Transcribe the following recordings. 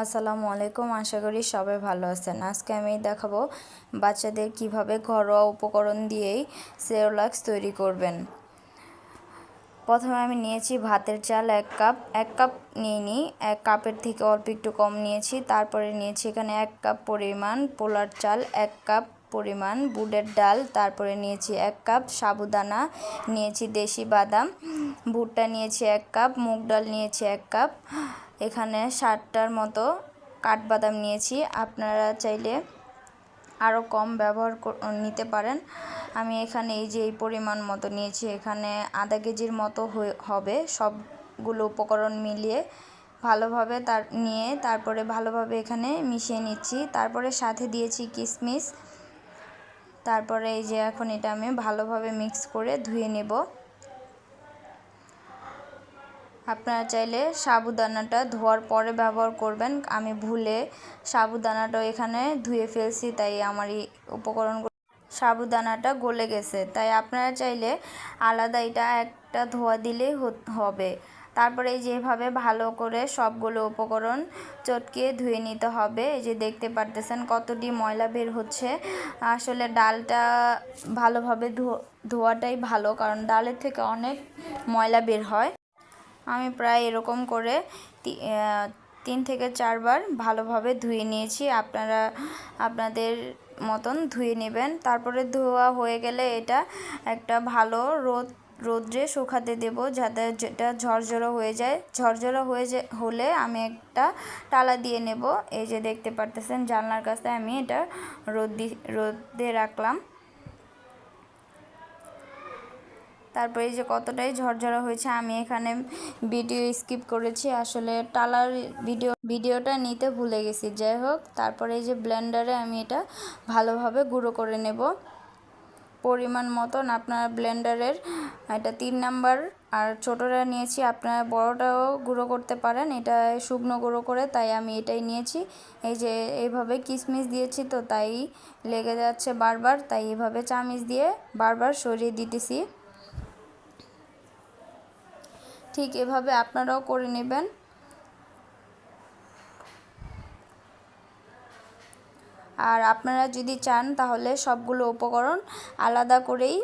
আসসালামু আলাইকুম। আশা করি সবাই ভালো আছেন। আজকে আমি দেখাবো বাচ্চাদের কীভাবে ঘরোয়া উপকরণ দিয়েই সেরোলাক্স তৈরি করবেন। প্রথমে আমি নিয়েছি ভাতের চাল এক কাপ। এক কাপ নিয়ে নিই। এক কাপের থেকে অল্প একটু কম নিয়েছি। তারপরে নিয়েছি এখানে এক কাপ পরিমাণ পোলার চাল, এক কাপ পরিমাণ বুটের ডাল, তারপরে নিয়েছি এক কাপ সাবুদানা, নিয়েছি দেশি বাদাম, ভুট্টা নিয়েছি এক কাপ, মুগ ডাল নিয়েছি এক কাপ এখানে ষাটটার মতো কাঠবাদাম নিয়েছি। আপনারা চাইলে আরও কম ব্যবহার নিতে পারেন। আমি এখানে এই যে এই পরিমাণ মতো নিয়েছি। এখানে আধা কেজির মতো হবে। সবগুলো উপকরণ মিলিয়ে ভালোভাবে তার, নিয়ে তারপরে ভালোভাবে এখানে মিশিয়ে নিচ্ছি। তারপরে সাথে দিয়েছি কিশমিশ তারপরে এই যে এখন এটা আমি ভালোভাবে মিক্স করে ধুয়ে নেব। আপনারা চাইলে সাবুদানাটা ধোয়ার পরে ব্যবহার করবেন। আমি ভুলে সাবুদানাটা এখানে ধুয়ে ফেলছি, তাই আমার এই উপকরণগুলো সাবুদানাটা গলে গেছে। তাই আপনারা চাইলে আলাদা এটা একটা ধোয়া দিলেই হবে। তারপরে যেভাবে ভালো করে সবগুলো উপকরণ চটকে ধুয়ে নিতে হবে। এই যে দেখতে পারতেছেন কতটি ময়লা বের হচ্ছে। আসলে ডালটা ভালোভাবে ধোয়াটাই ভালো, কারণ ডালের থেকে অনেক ময়লা বের হয়। আমি প্রায় এরকম করে তিন থেকে চারবার ভালোভাবে ধুয়ে নিয়েছি। আপনারা, আপনাদের মতন ধুয়ে নেবেন। তারপরে ধোয়া হয়ে গেলে এটা একটা ভালো রোদ, রোদ্রে শুকাতে দেব যাতে যেটা ঝরঝরো হয়ে যায়। ঝরঝরো হয়ে হলে আমি একটা টালা দিয়ে নেব। এই যে দেখতে পারতেছেন, জানলার কাছে আমি এটা রোদ রোদে রাখলাম। তারপরে এই যে কতটাই ঝরঝরা হয়েছে, আমি এখানে ভিডিও স্কিপ করেছি। আসলে টালার ভিডিও ভিডিওটা নিতে ভুলে গেছি। যাই হোক, তারপরে এই যে ব্লেন্ডারে আমি এটা ভালোভাবে গুঁড়ো করে নেব। পরিমাণ মতন আপনার ব্লেন্ডারের এটা তিন নাম্বার, আর ছোটোটা নিয়েছি, আপনারা বড়টাও গুঁড়ো করতে পারেন। এটা শুকনো গুঁড়ো করে, তাই আমি এটাই নিয়েছি। এই যে এইভাবে কিশমিশ দিয়েছি তো তাই লেগে যাচ্ছে বারবার, তাই এইভাবে চামিচ দিয়ে বারবার সরিয়ে দিতেছি। ঠিক এভাবে আপনারাও করে নেবেন। আর আপনারা যদি চান তাহলে সবগুলো উপকরণ আলাদা করেই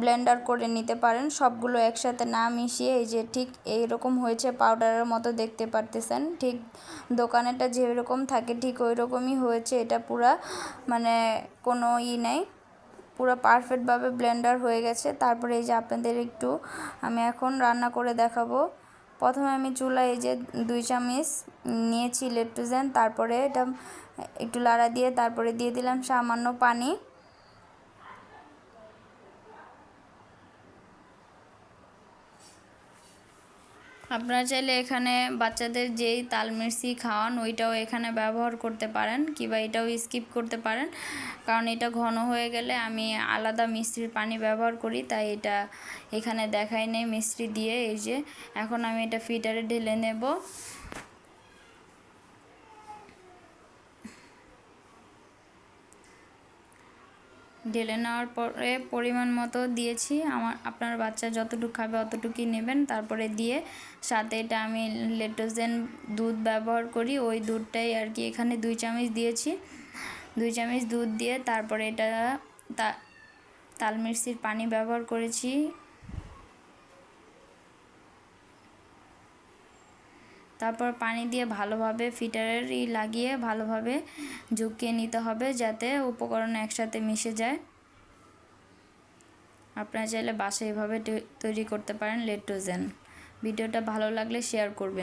ব্লেন্ডার করে নিতে পারেন। সবগুলো একসাথে না মিশিয়ে এই যে ঠিক এইরকম হয়েছে পাউডারের মতো দেখতে পারতেছেন। ঠিক দোকানেটা যেরকম থাকে ঠিক ওই রকমই হয়েছে। এটা পুরা মানে কোনো ই নেই। পুরো পারফেক্টভাবে ব্লেন্ডার হয়ে গেছে। তারপরে এই যে আপনাদের একটু আমি এখন রান্না করে দেখাবো। প্রথমে আমি চুলা এই যে দুই চামচ নিয়েছি লেট্রোজেন তারপরে এটা একটু লাড়া দিয়ে তারপরে দিয়ে দিলাম সামান্য পানি। আপনারা চাইলে এখানে বাচ্চাদের যেই তাল মির্চি খাওয়ান, ওইটাও এখানে ব্যবহার করতে পারেন কিংবা এটাও স্কিপ করতে পারেন। কারণ এটা ঘন হয়ে গেলে আমি আলাদা মিষ্টির পানি ব্যবহার করি, তাই এটা এখানে দেখাই নেই মিষ্টি দিয়ে, এই যে। এখন আমি এটা ফিটারে ঢেলে নেব। ঢেলে নেওয়ার পরে পরিমাণ মতো দিয়েছি। আমার, আপনার বাচ্চা যতটুকু খাবে অতটুকুই নেবেন। তারপরে দিয়ে সাথে এটা আমি লেটোজেন দুধ ব্যবহার করি। ওই দুধটাই আর কি এখানে দুই চামচ দিয়েছি। দুই চামচ দুধ দিয়ে তারপরে এটা তালমির্চির পানি ব্যবহার করেছি। তারপর পানি দিয়ে ভালোভাবে ফিটারের ই লাগিয়ে ভালোভাবে ঝুঁকিয়ে নিতে হবে যাতে উপকরণ একসাথে মিশে যায়। আপনারা চাইলে বাসা এভাবে তৈরি করতে পারেন লেট্রোজেন। ভিডিওটা ভালো লাগলে শেয়ার করবেন।